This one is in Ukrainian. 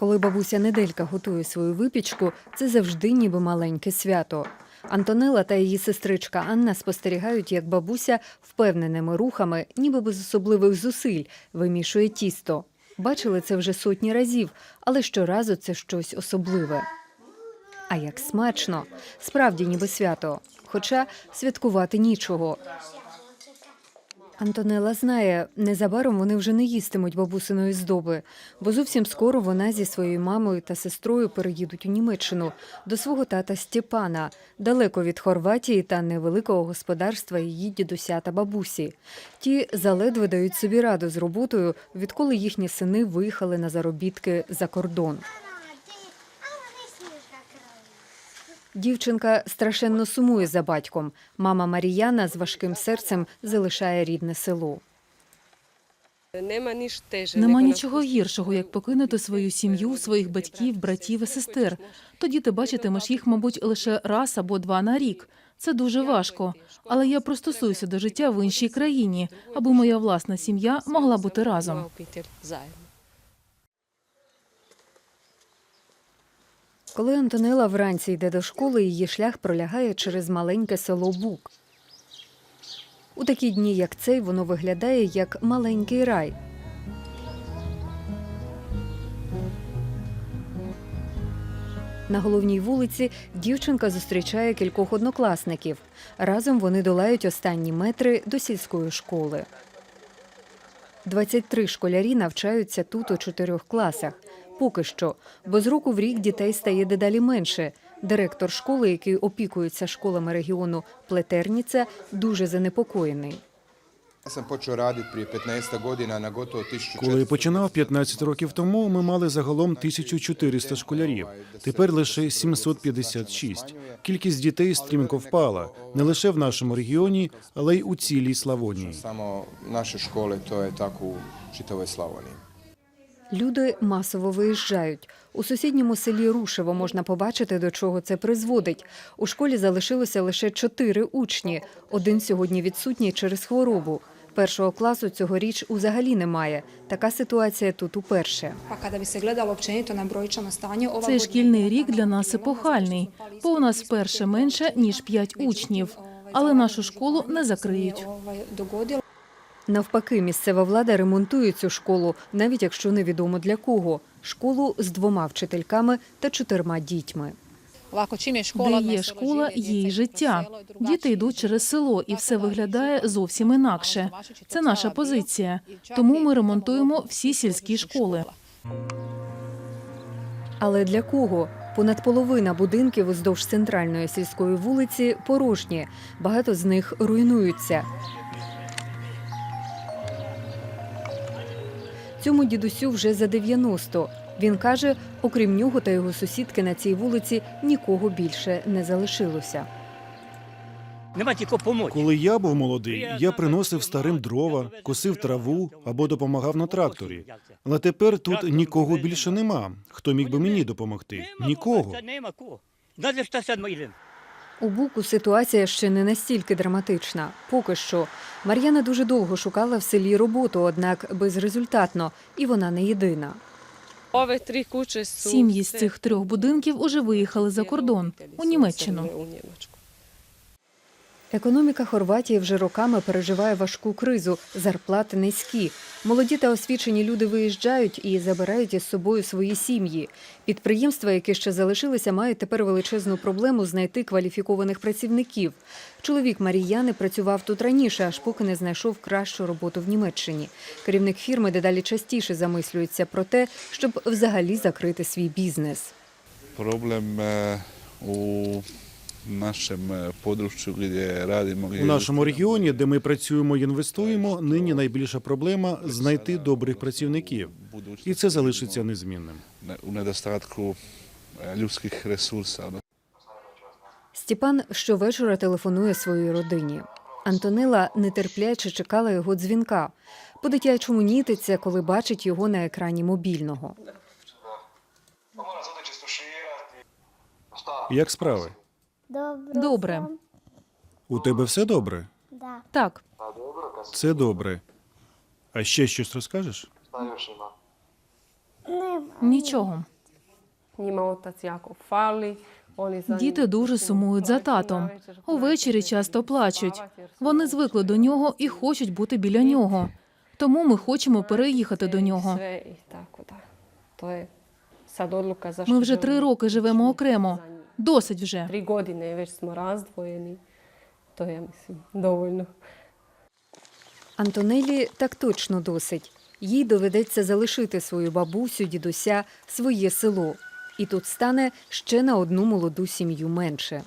Коли бабуся Неделька готує свою випічку, це завжди ніби маленьке свято. Антонела та її сестричка Анна спостерігають, як бабуся впевненими рухами, ніби без особливих зусиль, вимішує тісто. Бачили це вже сотні разів, але щоразу це щось особливе. А як смачно, справді ніби свято, хоча святкувати нічого. Антонела знає, незабаром вони вже не їстимуть бабусиної здоби, бо зовсім скоро вона зі своєю мамою та сестрою переїдуть у Німеччину до свого тата Степана, далеко від Хорватії та невеликого господарства її дідуся та бабусі. Ті заледве дають собі раду з роботою, відколи їхні сини виїхали на заробітки за кордон. Дівчинка страшенно сумує за батьком. Мама Маріяна з важким серцем залишає рідне село. Нема ніж теж. Нема нічого гіршого, як покинути свою сім'ю, своїх батьків, братів і сестер. Тоді ти бачитимеш їх, мабуть, лише раз або два на рік. Це дуже важко. Але я пристосуюся до життя в іншій країні, аби моя власна сім'я могла бути разом. Коли Антонела вранці йде до школи, її шлях пролягає через маленьке село Бук. У такі дні, як цей, воно виглядає як маленький рай. На головній вулиці дівчинка зустрічає кількох однокласників. Разом вони долають останні метри до сільської школи. 23 школярі навчаються тут у чотирьох класах. Поки що, бо з року в рік дітей стає дедалі менше. Директор школи, який опікується школами регіону Плетерніця, дуже занепокоєний. Ja sam počeo raditi prije 15 godina na gotovo 1400. Коли починав 15 років тому, ми мали загалом 1400 школярів. Тепер лише 756. Кількість дітей стрімко впала не лише в нашому регіоні, але й у цілій Славонії. Samo naše škole, to je tako u čitavoj Slavoniji. Люди масово виїжджають. У сусідньому селі Рушево можна побачити, до чого це призводить. У школі залишилося лише чотири учні. Один сьогодні відсутній через хворобу. Першого класу цьогоріч узагалі немає. Така ситуація тут уперше. Цей шкільний рік для нас епохальний, бо у нас вперше менше ніж 5 учнів. Але нашу школу не закриють. Навпаки, місцева влада ремонтує цю школу, навіть якщо невідомо для кого. Школу з двома вчительками та чотирма дітьми. Де є школа, є й життя. Діти йдуть через село, і все виглядає зовсім інакше. Це наша позиція. Тому ми ремонтуємо всі сільські школи. Але для кого? Понад половина будинків уздовж центральної сільської вулиці порожні. Багато з них руйнуються. Цьому дідусю вже за 90. Він каже, окрім нього та його сусідки на цій вулиці нікого більше не залишилося. Нема тільки помочі. Коли я був молодий, я приносив старим дрова, косив траву або допомагав на тракторі. Але тепер тут нікого більше нема. Хто міг би мені допомогти? Нікого. Нема кого. Навіть. У Буку ситуація ще не настільки драматична. Поки що. Мар'яна дуже довго шукала в селі роботу, однак безрезультатно, і вона не єдина. Сім'ї з цих трьох будинків уже виїхали за кордон у Німеччину. Економіка Хорватії вже роками переживає важку кризу, зарплати низькі. Молоді та освічені люди виїжджають і забирають із собою свої сім'ї. Підприємства, які ще залишилися, мають тепер величезну проблему знайти кваліфікованих працівників. Чоловік Маріяни працював тут раніше, аж поки не знайшов кращу роботу в Німеччині. Керівник фірми дедалі частіше замислюється про те, щоб взагалі закрити свій бізнес. problem e, gdje У нашому регіоні, де ми працюємо і інвестуємо, нині найбільша проблема знайти добрих працівників, і це залишиться незмінним. ne- u nedostatku e, ljudskih resursa. odnosno Степан щовечора телефонує своїй родині. Антонила нетерпляче чекала його дзвінка. По-дитячому нітиться, коли бачить його на екрані мобільного. Як справи? Добре. Добре. У тебе все добре? Да. Так, Це добре. А ще щось розкажеш? Нічого. Oni za Діти дуже сумують за татом. Увечері часто плачуть. Вони звикли до нього і хочуть бути біля нього. Тому ми хочемо переїхати до нього. Ми вже три роки живемо окремо. Досить вже. Три години весь smo razdvojeni. то я ja довольно. Антонелі так точно досить. Їй доведеться залишити свою бабусю, дідуся, своє село. І тут стане ще на одну молоду сім'ю менше.